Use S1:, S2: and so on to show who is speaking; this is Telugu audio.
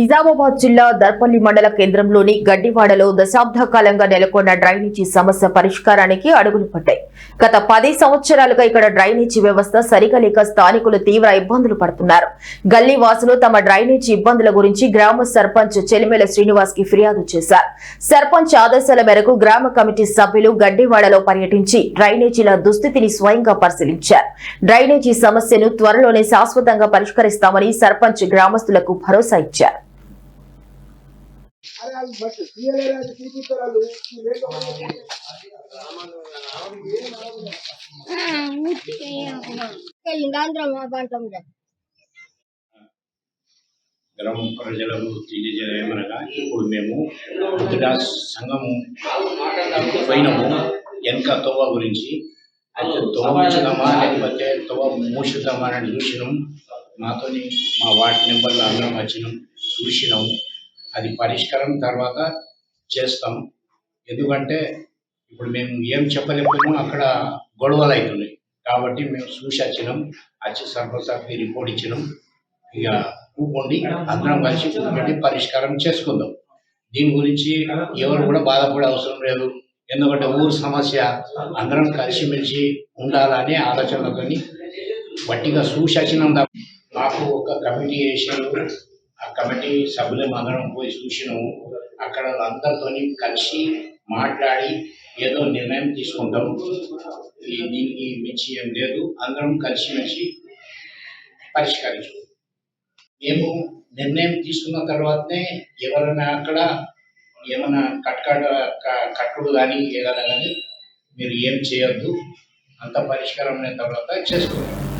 S1: నిజామాబాద్ జిల్లా దర్పల్లి మండల కేంద్రంలోని గడ్డివాడలో దశాబ్ద కాలంగా నెలకొన్న డ్రైనేజీ సమస్య పరిష్కారానికి అడుగులు పడ్డాయి గత పది సంవత్సరాలుగా ఇక్కడ డ్రైనేజీ వ్యవస్థ సరిగా లేక స్థానికులు తీవ్ర ఇబ్బందులు పడుతున్నారు. గల్లీ వాసులు తమ డ్రైనేజీ ఇబ్బందుల గురించి గ్రామ సర్పంచ్ చెలిమెల శ్రీనివాస్కి ఫిర్యాదు చేశారు. సర్పంచ్ ఆదేశాల మేరకు గ్రామ కమిటీ సభ్యులు గడ్డివాడలో పర్యటించి డ్రైనేజీల దుస్థితిని స్వయంగా పరిశీలించారు. డ్రైనేజీ సమస్యను త్వరలోనే శాశ్వతంగా పరిష్కరిస్తామని సర్పంచ్ గ్రామస్తులకు భరోసా ఇచ్చారు.
S2: అరే వాళ్ళు బట్ తీయలేరు అది తీపిస్తారు వాళ్ళు.
S3: గ్రామ ప్రజలకు తెలియజేయమనగా ఇప్పుడు మేము పొద్దుట సంఘము పోయినాము. వెనక తోవ గురించి అయితే తోవ ఉంచుదామా లేకపోతే తోవ మూసుదామా అని చూసినాం. మాతోని మా వార్డు నెంబర్లు అందరం వచ్చినాం చూసినాము అది పరిష్కారం తర్వాత చేస్తాం. ఎందుకంటే ఇప్పుడు మేము ఏం చెప్పలేము అక్కడ గొడవలు అవుతున్నాయి. కాబట్టి మేము చూసి వచ్చినాం వచ్చి సర్పంచ్ రిపోర్ట్ ఇచ్చినాం. ఇక కూకోండి అందరం కలిసి కూర్చోండి పరిష్కారం చేసుకుందాం. దీని గురించి ఎవరు కూడా బాధపడే అవసరం లేదు. ఎందుకంటే ఊరు సమస్య అందరం కలిసిమెలిసి ఉండాలనే ఆలోచనలతోని వట్టిగా చూసి వచ్చినాం మాకు ఒక కమిటీ వేసారు ఆ కమిటీ సభ్యులం అందరం పోయి చూసినాము. అక్కడ అందరితోని కలిసి మాట్లాడి ఏదో నిర్ణయం తీసుకుంటాం. దీనికి మించి ఏం లేదు. అందరం కలిసిమెలిసి పరిష్కరించుకుంటాం. మేము నిర్ణయం తీసుకున్న తర్వాతనే ఎవరైనా అక్కడ ఏమైనా కట్కడ క- కట్టుడు కానీ ఏదైనా కానీ మీరు ఏం చేయొద్దు. అంత పరిష్కారం అయిన తర్వాత చేసుకుంటాం.